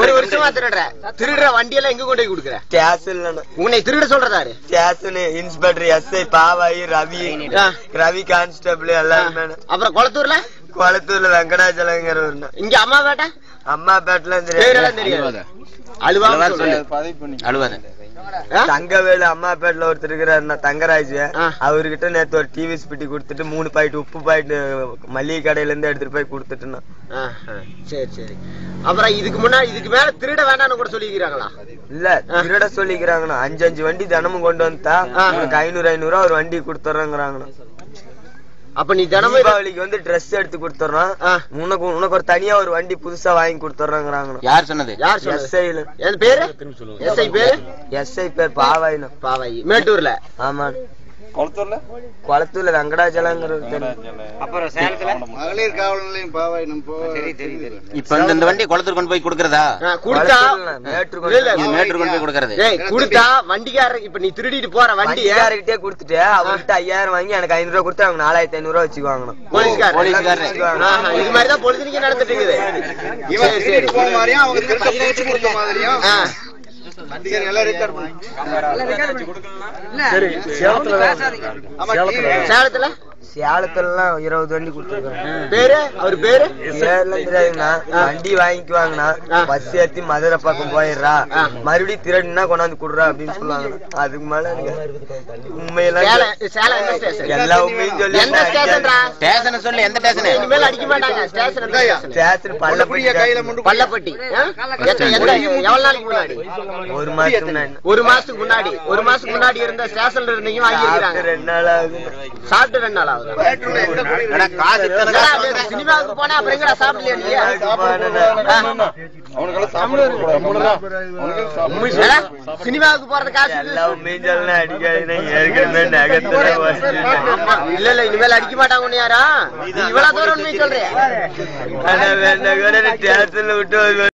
ஒரு வருஷமா திருடுற திருடுற வண்டியெல்லாம் எங்க கொண்டு போய் கொடுக்குற? இல்லைண்ணா உன்னை திருட சொல்றதாரு station inspector SI Pavayi Ravi. Ravi constable எல்லாருமே அப்புறம் குளத்தூர்ல? குளத்தூர்ல வெங்கடாச்சலங்கிறவர் இங்க அம்மா பேட்டை? அம்மா பேட்டில பேரெல்லாம் தெரியாது. அழுவாத. ஆ? தங்கவேலு அம்மா பேட்டில ஒருத்தர் இருக்கிறாருண்ணா தங்கராஜ். அவர்கிட்ட நேத்து ஒரு டிவி ஸ்பிட்டி கொடுத்துட்டு மூணு பாக்கெட் உப்பு பாக்கெட் மளிகை கடையில இருந்து எடுத்துட்டு போய் ஆ. சரி சரி. அப்புறம் இதுக்கு முன்னாடி இதுக்கு மேல திருட வேண்டாம்னு கூட சொல்லிக்கிறாங்களா இல்ல திருட சொல்லிக்கிறாங்கண்ணா அஞ்சு அஞ்சு வண்டி தினமும் கொண்டு வந்தா ஐநூறு ஐநூறு ரூபா ஒரு வண்டி கொடுத்துட்றாங்கண்ணா அப்ப நீ தினமும் தீபாவளிக்கு வந்து ட்ரெஸ் எடுத்து கொடுத்துட்றோம். ஆ. உனக்கு உனக்கு ஒரு தனியா ஒரு வண்டி புதுசா வாங்கி கொடுத்துட்றாங்கண்ணா யார் சொன்னது? யார் எஸ்ஐல என் பேரு? எஸ்ஐ பேரு? எஸ்ஐ பேர் பாவாயினா பாவாயி மேட்டூர்ல. ஆமா குளத்தூர்ல? வெங்கடாச்சலங்கிறது அப்புறம் சேலத்துல? மகளிர் காவல் நிலையம் பாவாய் நம்ம போ இப்ப இந்த இந்த வண்டி குளத்தூர் கொண்டு போய் கொடுக்கறதா? கொடுத்தா இது மேட்டூர் கொண்டு போய் கொடுக்கறது. கொடுத்தா வண்டிக்காரர் இப்ப நீ திருடிட்டு போற வண்டிய வண்டிக்காரர்கிட்டே கொடுத்துட்டு அவர்கிட்ட ஐயாயிரம் வாங்கி எனக்கு ஐநூறு ரூபா கொடுத்து அவங்க நாலாயிரத்தி ஐநூறு ரூபா வச்சுக்குவாங்கண்ணா போலீஸ்காரர். இது மாதிரிதான் பொழுதுனிக்கு நடந்துட்டு இருக்குது. இவன் திருடிட்டு. போன மாதிரியும் அவங்க திருட்ட மாதிரியும் ஆமா. சேலத்துல? சேலத்துலலாம் இருபது வண்டி கொடுத்துருக்காங்க. பேரு? அவர் பேரு? தெரியாதுங்கண்ணா வண்டி வாங்கிக்குவாங்கண்ணா. பஸ் ஏத்தி மதுரை பக்கம் போயிடுறா. மறுபடியும் திருடுனா கொண்டாந்து குடுறா அப்படின்னு சொல்லுவாங்க. அதுக்கு மேல உண்மையெல்லாம் எல்லா உண்மையும் சொல்லி எந்த ஸ்டேஷன்டா ஸ்டேஷனை சொல்லு எந்த ஸ்டேஷனு இனிமேல் அடிக்க மாட்டாங்க. ஸ்டேஷன் ஸ்டேஷன் பள்ளப்பட்டி எவ்வளவு நாளைக்கு முன்னாடி? ஒரு மாசத்துக்கு முன்னாடி. ஒரு மாசத்துக்கு முன்னாடி. ஒரு மாசத்துக்கு முன்னாடி இருந்த ஸ்டேஷன்ல இருந்தீங்க வாங்கி ரெண்டு நாள் ஆகுது. சாப்பிட்டு ரெண்டு நாள் சினிமாவுக்கு போனா அப்புறம் எங்கடா சாப்பிடலையா? சினிமாவுக்கு போறது காசு. இல்ல. இல்ல இனிமேல் அடிக்க மாட்டாங்க யாரா இவ்வளவு தூரம் விட்டு